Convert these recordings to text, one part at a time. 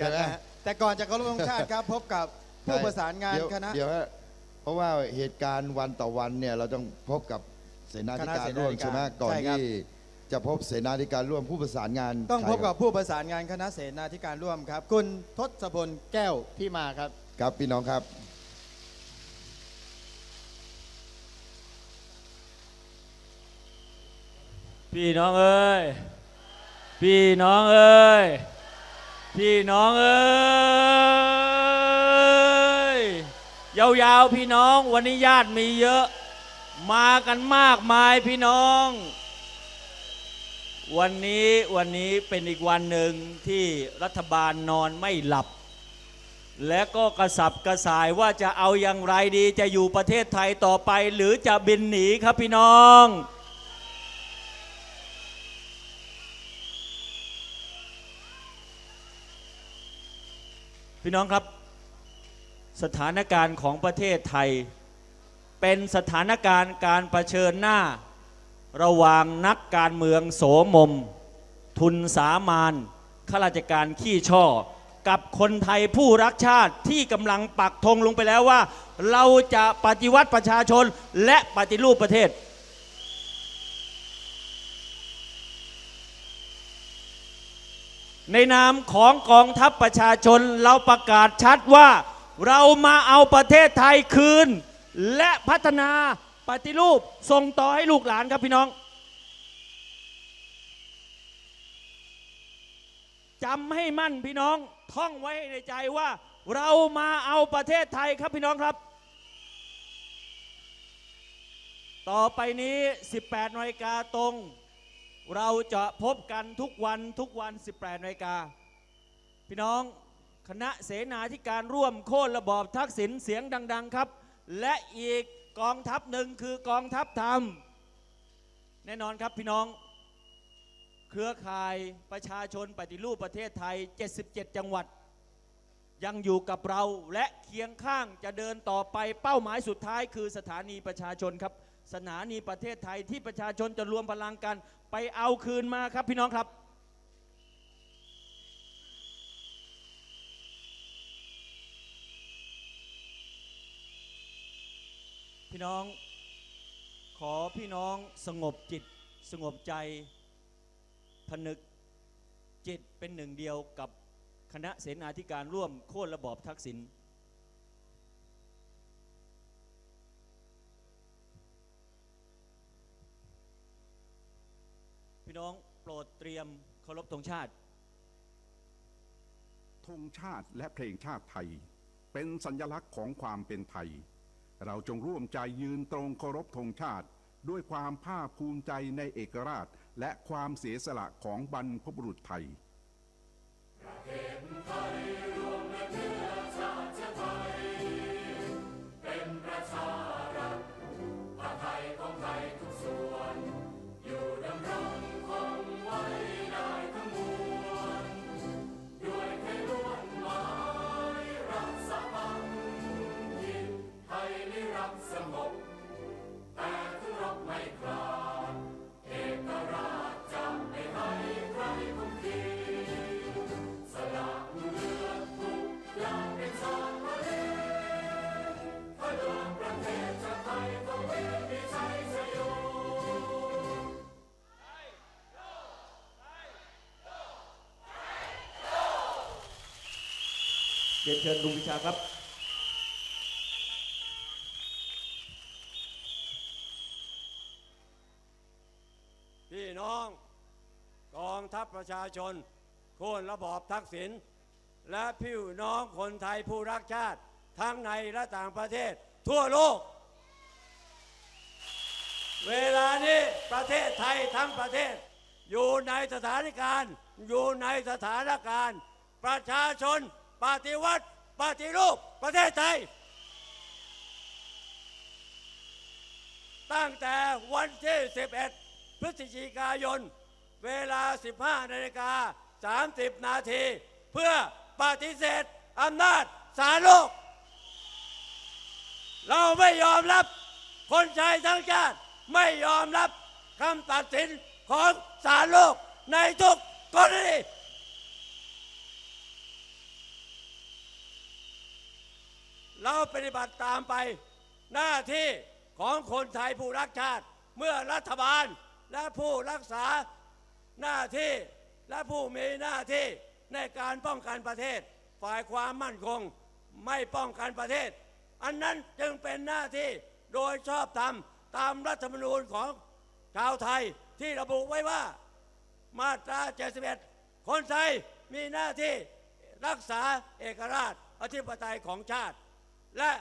กันนะฮะแต่ก่อนจะเคารพธงชาติครับ พบกับผู้ประสานงานเดี๋ยวคณะ เดี๋ยวฮะเพราะว่าเหตุการณ์วันต่อวันเนี่ยเราต้องพบกับเสนาธิการร่วมคณะเสนาธิการใช่ไหมก่อนใช่ครับ ที่จะพบเสนาธิการร่วมผู้ประสานงานต้องพบใครกับผู้ประสานงานคณะเสนาธิการร่วมครับ คุณทศพลแก้วพี่มาครับ ครับพี่น้องครับ พี่น้องเอ้ย พี่น้องเอ้ย พี่น้องเอ้ยยาวๆพี่น้องวันนี้ญาติมีเยอะ มากันมากมายพี่น้อง วันนี้วันนี้เป็นอีกวันหนึ่งที่รัฐบาลนอนไม่หลับ และก็กระสับกระส่ายว่าจะเอาอย่างไรดีจะอยู่ประเทศไทยต่อไป หรือจะบินหนีครับพี่น้อง พี่น้องครับ สถานการณ์ของประเทศไทย เป็นสถานการณ์การรเผชิญหน้า ระหว่างนักการเมืองโสมม ทุนสามานข้าราชการขี้ช่อ กับคนไทยผู้รักชาติที่กำลังปักธงลงไปแล้วว่า เราจะปฏิวัติประชาชนและปฏิรูปประเทศ ในนามของกองทัพประชาชนเราประกาศชัดว่า เรามาเอาประเทศไทยคืน และพัฒนาปฏิรูปส่งต่อให้ลูกหลานครับพี่น้องจำให้มั่นพี่น้องท่องไว้ในใจว่า เรามาเอาประเทศไทยครับพี่น้องครับ ต่อไปนี้ 18นาฬิกาตรง เราจะพบกันทุกวันทุกวัน 18นาฬิกา พี่น้องคณะเสนาธิการร่วมโค่นระบอบทักษิณเสียงดัง ๆครับ และอีกกองทัพหนึ่งคือกองทัพธรรม แน่นอนครับพี่น้อง เครือข่ายประชาชนปฏิรูปประเทศไทย 77 จังหวัด ยังอยู่กับเราและเคียงข้างจะเดินต่อไปเป้าหมายสุดท้ายคือสถานีประชาชนครับ สถานีประเทศไทยที่ประชาชนจะรวมพลังกัน ไปเอาคืนมาครับพี่น้องครับพี่น้องขอพี่น้องสงบจิตสงบใจพนึกจิตเป็นหนึ่งเดียวกับคณะเสนาธิการร่วมโค่นระบอบทักษิณ น้องโปรดเตรียมเคารพธงชาติ ธงชาติและเพลงชาติไทย เป็นสัญลักษณ์ของความเป็นไทย เราจงร่วมใจยืนตรงเคารพธงชาติ ด้วยความภาคภูมิใจในเอกราช และความเสียสละของบรรพบุรุษไทย รียนเชิญลุงวิชาครับพี่น้อง กองทัพประชาชนโค่นระบอบทักษิณและพี่น้องคนไทยผู้รักชาติ ทั้งในและต่างประเทศ ทั่วโลก เวลานี้ประเทศไทยทั้งประเทศ อยู่ในสถานการณ์ อยู่ในสถานการณ์ ประชาชน ปฏิวัติปฏิรูปประเทศไทย ตั้งแต่วันที่ 11 พฤศจิกายน เวลา 15นาฬิกา 30 นาที เพื่อปฏิเสธอำนาจศาลโลก เราไม่ยอมรับคนไทยทั้งชาติไม่ยอมรับคำตัดสินของศาลโลกในทุกกรณี เราปฏิบัติตามไป หน้าที่ของคนไทยผู้รักชาติ เมื่อรัฐบาลและผู้รักษาหน้าที่และผู้มีหน้าที่ในการป้องกันประเทศ ฝ่ายความมั่นคงไม่ป้องกันประเทศ อันนั้นจึงเป็นหน้าที่โดยชอบธรรมตามรัฐธรรมนูญของชาวไทยที่ระบุไว้ว่ามาตรา 71 คนไทยมีหน้าที่รักษาเอกราชอธิปไตยของชาติ และ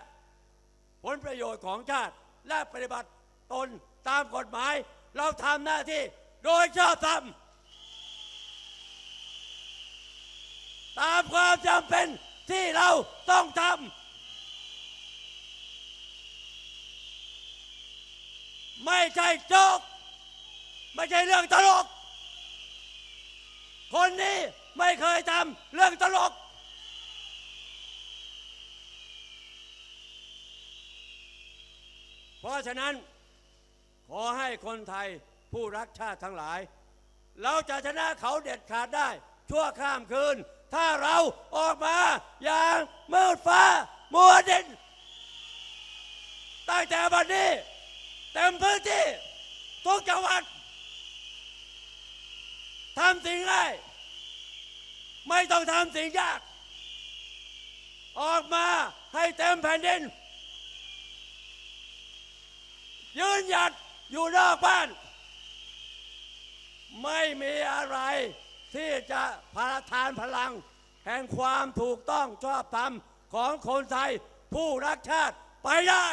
ผลประโยชน์ของชาติและปฏิบัติตนตามกฎหมาย เราทำหน้าที่โดยชอบธรรมตามความจำเป็นที่เราต้องทำไม่ใช่โจกไม่ใช่เรื่องตลก คนนี้ไม่เคยทำเรื่องตลก เพราะฉะนั้นขอให้คนไทยผู้รักชาติทั้งหลาย เราจะชนะเขาเด็ดขาดได้ ชั่วข้ามคืน ถ้าเราออกมาอย่างมืดฟ้า มัวดิน ตั้งแต่วันนี้ เต็มพื้นที่ ทุกจังหวัดทำสิ่งง่าย ไม่ต้องทำสิ่งยาก ออกมาให้เต็มแผ่นดิน ยืนหยัดอยู่นอกบ้าน ไม่มีอะไรที่จะพาทานพลัง แห่งความถูกต้องชอบธรรมของคนไทยผู้รักชาติไปได้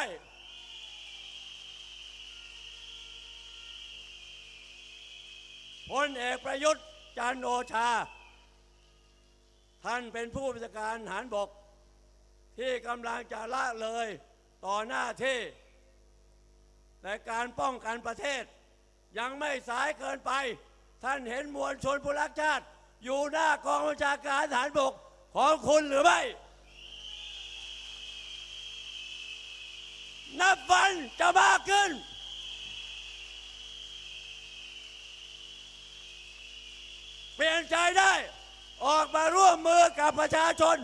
พลเอกประยุทธ์จันทร์โอชา ท่านเป็นผู้บัญชาการทหารบก ที่กำลังจะละเลยต่อหน้าที่ ในการป้องกันประเทศ ยังไม่สายเกินไป ท่านเห็นมวลชนผู้รักชาติ อยู่หน้ากองบัญชาการทหารบกของคุณหรือไม่ นับวันจะมากขึ้น เปลี่ยนใจได้ ออกมาร่วมมือกับประชาชน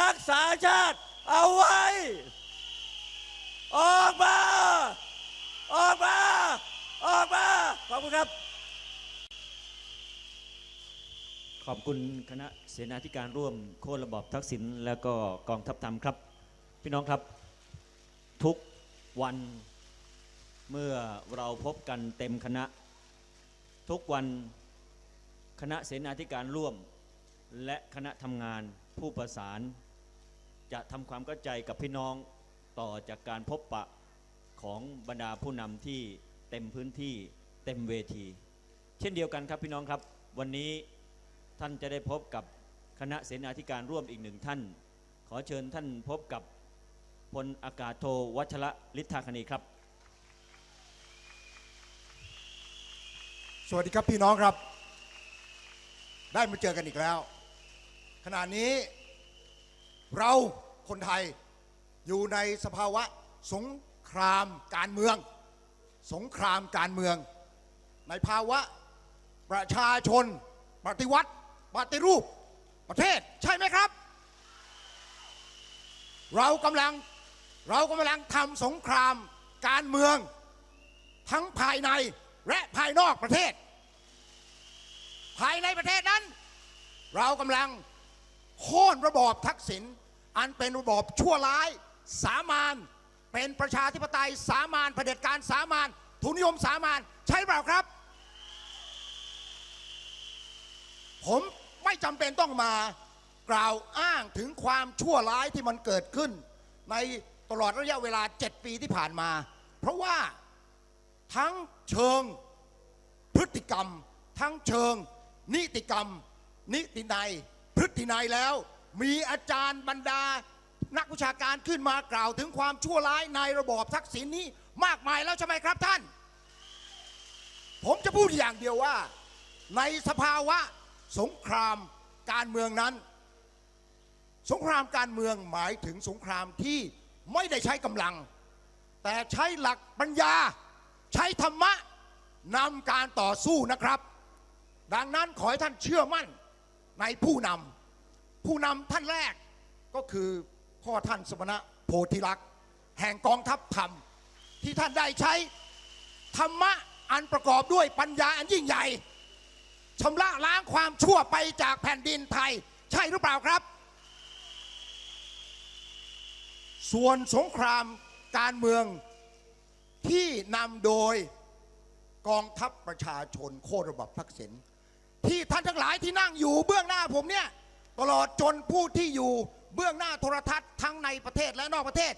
รักษาชาติเอาไว้ ออกมา ออกมา ออกมา ขอบคุณครับ ขอบคุณคณะเสนาธิการร่วมโค่นระบอบทักษิณแล้วก็กองทัพธรรมครับ พี่น้องครับ ทุกวันเมื่อเราพบกันเต็มคณะ ทุกวันคณะเสนาธิการร่วม และคณะทำงานผู้ประสาน จะทำความเข้าใจกับพี่น้องต่อจากการพบปะ ของบรรดาผู้นำที่เต็มพื้นที่เต็มเวที เช่นเดียวกันครับพี่น้องครับ วันนี้ท่านจะได้พบกับคณะเสนาธิการร่วมอีกหนึ่งท่าน ขอเชิญท่านพบกับพลอากาศโทวัชระฤทธาคณีครับ สวัสดีครับพี่น้องครับ ได้มาเจอกันอีกแล้ว ขณะนี้เราคนไทยอยู่ในสภาวะสง ครามการเมือง สงครามการเมือง ในภาวะประชาชน ปฏิวัติปฏิรูปประเทศใช่ไหมครับ เรากำลังเรากำลังทำสงครามการเมือง ทั้งภายในและภายนอกประเทศ ภายในประเทศนั้น เรากำลังโค่นระบอบทักษิณอันเป็นระบอบชั่วร้าย สามาน เป็นประชาธิปไตยสามานเผด็จการสามานทุนนิยมสามานใช่เปล่าครับ ผมไม่จำเป็นต้องมากล่าวอ้างถึงความชั่วร้ายที่มันเกิดขึ้น ในตลอดระยะเวลา 7 ปีที่ผ่านมา เพราะว่าทั้งเชิงพฤติกรรม ทั้งเชิง นิติกรรม นิตินัยพฤตินัยแล้ว มีอาจารย์บรรดา นักวิชาการขึ้นมากล่าวถึงความชั่วร้ายในระบอบทักษิณนี้มากมายแล้วใช่ไหมครับท่าน ผมจะพูดอย่างเดียวว่า ในสภาวะสงครามการเมืองนั้น สงครามการเมืองหมายถึงสงครามที่ไม่ได้ใช้กำลัง แต่ใช้หลักปัญญา ใช้ธรรมะนำการต่อสู้นะครับ ดังนั้นขอให้ท่านเชื่อมั่นในผู้นำผู้นำท่านแรกก็คือ พ่อท่านสมณะโพธิลักษ์แห่งกองทัพธรรม ที่ท่านได้ใช้ธรรมะอันประกอบด้วยปัญญาอันยิ่งใหญ่ชำระล้างความชั่วไปจากแผ่นดินไทย ใช่หรือเปล่าครับ ส่วนสงครามการเมืองที่นำโดยกองทัพประชาชนโค่นระบบทักษิณที่ท่านทั้งหลายที่นั่งอยู่เบื้องหน้าผมเนี่ย ตลอดจนผู้ที่อยู่ เบื้องหน้าโทรทัศน์ทั้งในประเทศและนอกประเทศ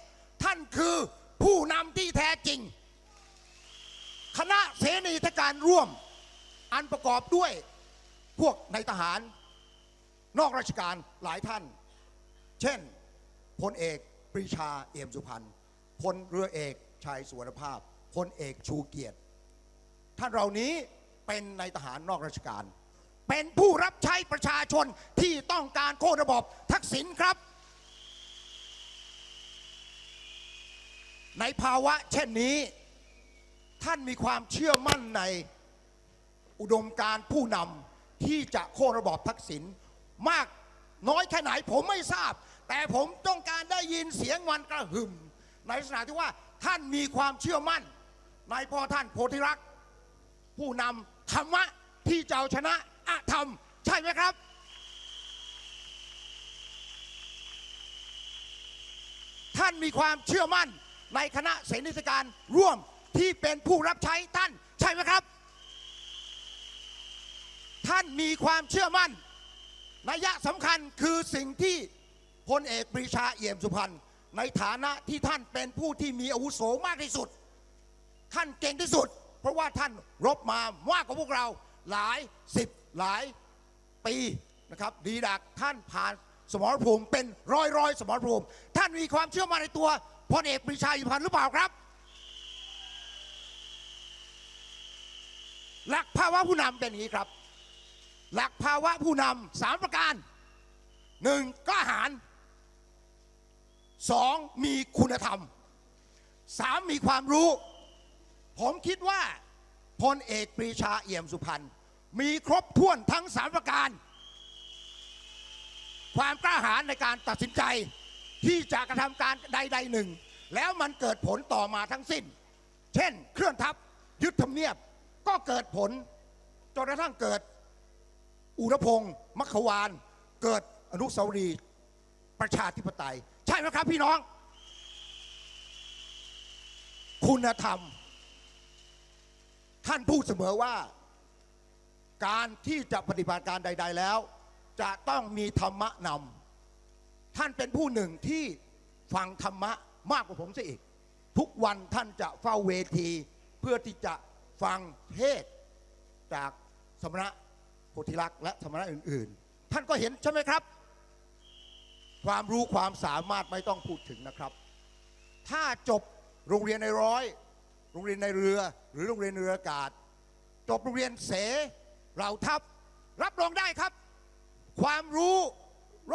ท่านคือผู้นำที่แท้จริง คณะเสนีทการร่วม อันประกอบด้วยพวกในทหาร นอกราชการหลายท่าน เช่นพลเอกปรีชาเอี่ยมสุพรรณพลเรือเอกชัยสุวรรณภาพพลเอกชูเกียรติ ท่านเหล่านี้เป็นในทหารนอกราชการ เป็นผู้รับใช้ประชาชนที่ต้องการโค่นระบบทักษิณครับ ใน ภาวะ เช่นนี้ ท่านมีความเชื่อมั่นในอุดมการผู้นำที่จะโค่นระบอบทักษิณมากน้อยแค่ไหนผมไม่ทราบ แต่ผมต้องการได้ยินเสียงวันกระหึ่ม ในลักษณะที่ว่าท่านมีความเชื่อมั่น ในพ่อท่านโพธิรักษ์ผู้นำธรรมะที่จะเอาชนะอะธรรม ใช่ไหมครับ ท่านมีความเชื่อมั่น ในคณะเสนาธิการร่วมที่เป็นผู้รับใช้ท่านใช่ไหมครับ ท่านมีความเชื่อมั่นนัยยะสำคัญคือสิ่งที่พลเอกปรีชาเอี่ยมสุพรรณในฐานะที่ท่านเป็นผู้ที่มีอาวุโสมากที่สุด ท่านเก่งที่สุด เพราะว่าท่านรบมามากกว่าพวกเราหลายสิบหลายปีนะครับ ดีดักท่านผ่านสมรภูมิเป็นร้อยร้อยๆสมรภูมิ ท่านมีความเชื่อมั่นในตัว พลเอกปรีชาอยู่พันธ์หรือเปล่าครับ หลักภาวะผู้นำเป็นอย่างนี้ครับ หลักภาวะผู้นำสามประการหนึ่งกล้าหาญสองมีคุณธรรมสามมีความรู้ ผมคิดว่าพลเอกปรีชาเอี่ยมสุพรรณมีครบถ้วนทั้งสามประการ ความกล้าหาญในการตัดสินใจ ที่จะกระทำการใดๆหนึ่ง แล้วมันเกิดผลต่อมาทั้งสิ้น เช่น เคลื่อนทัพยึดทำเนียบก็เกิดผลจนกระทั่งเกิดอุรพงศ์มัคควาน เกิดอนุสาวรีย์ประชาธิปไตย ใช่ไหมครับพี่น้อง คุณธรรม ท่านพูดเสมอว่า การที่จะปฏิบัติการใด ๆแล้ว จะต้องมีธรรมะนำ ท่านเป็นผู้หนึ่งที่ฟังธรรมะมากกว่าผมซะอีก ทุกวันท่านจะเฝ้าเวทีเพื่อที่จะฟังเทศจากสมณะโพธิลักษณ์และสมณะอื่น ๆ ท่านก็เห็นใช่ไหมครับ ความรู้ความสามารถไม่ต้องพูดถึงนะครับ ถ้าจบโรงเรียนในร้อย โรงเรียนในเรือหรือโรงเรียนเรืออากาศ จบโรงเรียนเสเหล่าทัพรับรองได้ครับ ความรู้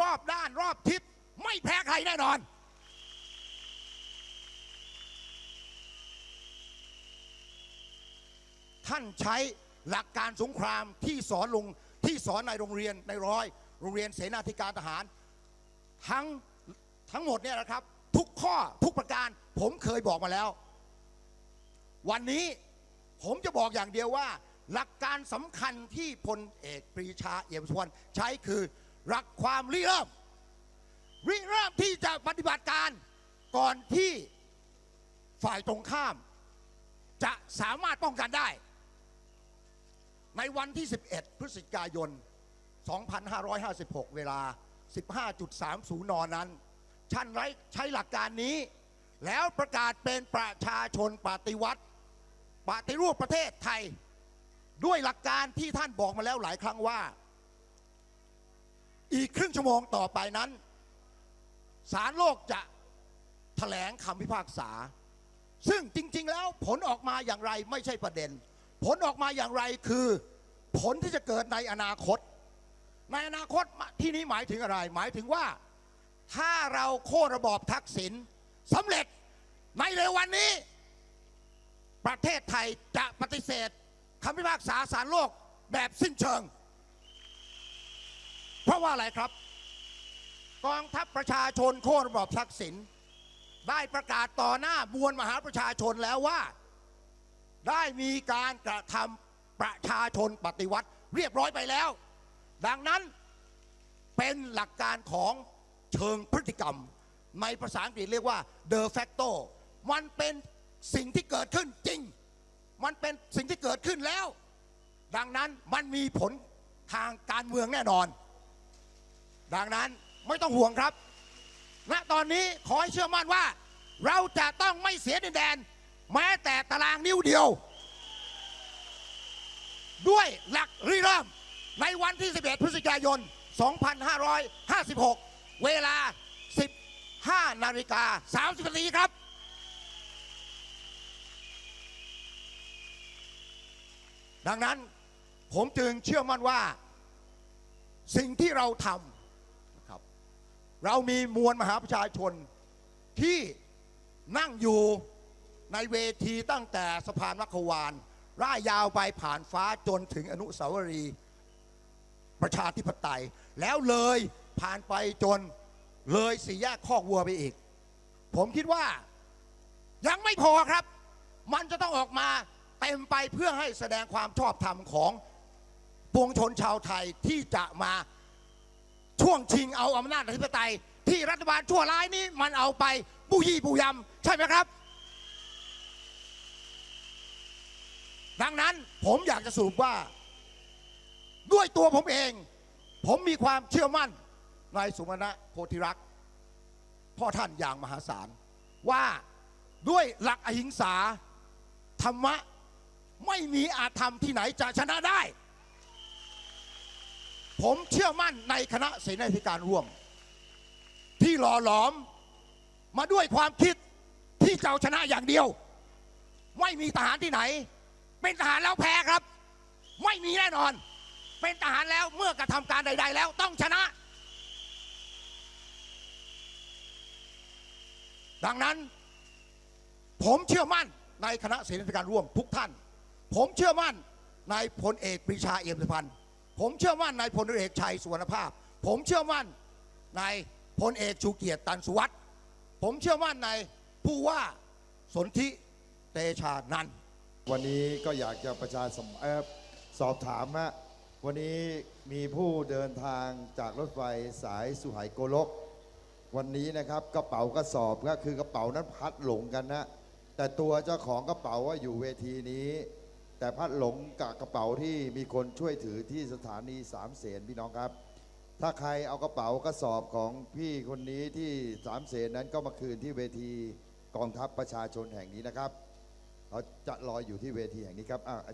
รอบด้านรอบทิศ ไม่แพ้ใครแน่นอน ท่านใช้หลักการสงครามที่สอนลงที่สอนในโรงเรียนในร้อย โรงเรียนเสนาธิการทหาร ทั้งทั้งหมดเนี่ยนะครับ ทุกข้อทุกประการผมเคยบอกมาแล้ว วันนี้ผมจะบอกอย่างเดียวว่า หลักการสำคัญที่พลเอกปรีชาเอี่ยมสุวรรณใช้คือหลักความริเริ่ม ริเริ่มที่จะปฏิบัติการก่อนที่ฝ่ายตรงข้าม จะสามารถป้องกันได้ ในวันที่ 11 พฤศจิกายน 2556 เวลา 15.30 น นั้นท่านไรใช้หลักการนี้ แล้วประกาศเป็นประชาชนปฏิวัติปฏิรูปประเทศไทย ด้วยหลักการที่ท่านบอกมาแล้วหลายครั้งว่า อีกครึ่งชั่วโมงต่อไปนั้น ศาลโลกจะแถลงคำพิพากษา ซึ่งจริง ๆ แล้วผลออกมาอย่างไรไม่ใช่ประเด็น ผลออกมาอย่างไรคือผลที่จะเกิดในอนาคต ในอนาคตที่นี้หมายถึงอะไร หมายถึงว่าถ้าเราโค่นระบอบทักษิณสำเร็จในเร็ววันนี้ ประเทศไทยจะปฏิเสธคำพิพากษาศาลโลกแบบสิ้นเชิง เพราะว่าอะไรครับ กองทัพประชาชนโค่นระบอบทักษิณได้ประกาศต่อหน้ามวลมหาประชาชนแล้วว่า ได้มีการกระทำประชาชนปฏิวัติเรียบร้อยไปแล้ว ดังนั้นเป็นหลักการของเชิงพฤติกรรม ในภาษาอังกฤษเรียกว่า de facto มันเป็นสิ่งที่เกิดขึ้นจริง มันเป็นสิ่งที่เกิดขึ้นแล้ว ดังนั้นมันมีผลทางการเมืองแน่นอน ดังนั้น ไม่ต้องห่วงครับ ณ ตอนนี้ขอให้เชื่อมั่นว่า เราจะต้องไม่เสียดินแดน แม้แต่ตารางนิ้วเดียว ด้วยหลักริเริ่มในวันที่ 11 พฤศจิกายน 2556 เวลา 15 นาฬิกา 30 นาทีครับดังนั้นผมจึงเชื่อมั่นว่า สิ่งที่เราทำ เรามีมวลมหาประชาชนที่นั่งอยู่ในเวทีตั้งแต่สะพานมัคควานร่ายยาวไปผ่านฟ้าจนถึงอนุสาวรีย์ประชาธิปไตย แล้วเลยผ่านไปจนเลยสี่แยกคอกวัวไปอีก ผมคิดว่ายังไม่พอครับ มันจะต้องออกมาเต็มไปเพื่อให้แสดงความชอบธรรมของปวงชนชาวไทยที่จะมา ช่วงชิงเอาอำนาจอธิปไตย ที่รัฐบาลชั่วร้ายนี้มันเอาไปปูยี่ปูยำใช่ไหมครับ ดังนั้นผมอยากจะสรุปว่า ด้วยตัวผมเอง ผมมีความเชื่อมั่นในสุมาณะโพธิรักษ์พ่อท่านอย่างมหาศาล ว่าด้วยหลักอหิงสาธรรมะ ไม่มีอาธรรมที่ไหนจะชนะได้ ผมเชื่อมั่นในคณะเสนาธิการร่วม ที่หล่อหลอมมาด้วยความคิดที่จะเอาชนะอย่างเดียว ไม่มีทหารที่ไหน เป็นทหารแล้วแพ้ครับ ไม่มีแน่นอน เป็นทหารแล้วเมื่อกระทำการใด ๆ แล้วต้องชนะ ดังนั้น ผมเชื่อมั่นในคณะเสนาธิการร่วมทุกท่าน ผมเชื่อมั่นในพลเอกปรีชาเอี่ยมสุพรรณ ผมเชื่อมั่นในพลเอกชัยสุวรรณภาพ ผมเชื่อมั่นในพลเอกชูเกียรติตันสุวัสด์ผมเชื่อมั่นในผู้ว่าสนธิเตชานันวันนี้ก็อยากจะประชาสมเอ่อสอบถามฮะวันนี้มีผู้เดินทางจากรถไฟสายสุไหงโกลก วันนี้นะครับกระเป๋ากระสอบก็คือกระเป๋านั้นพัดหลงกันนะแต่ตัวเจ้าของกระเป๋าว่าอยู่เวทีนี้ แต่พัดหลงกับกระเป๋าที่มีคนช่วยถือที่สถานีสามเสนพี่น้องครับ ถ้าใครเอากระเป๋ากระสอบของพี่คนนี้ที่สามเสนนั้นก็มาคืนที่เวทีกองทัพประชาชนแห่งนี้นะครับเราจะรออยู่ที่เวทีแห่งนี้ครับอะอาจารย์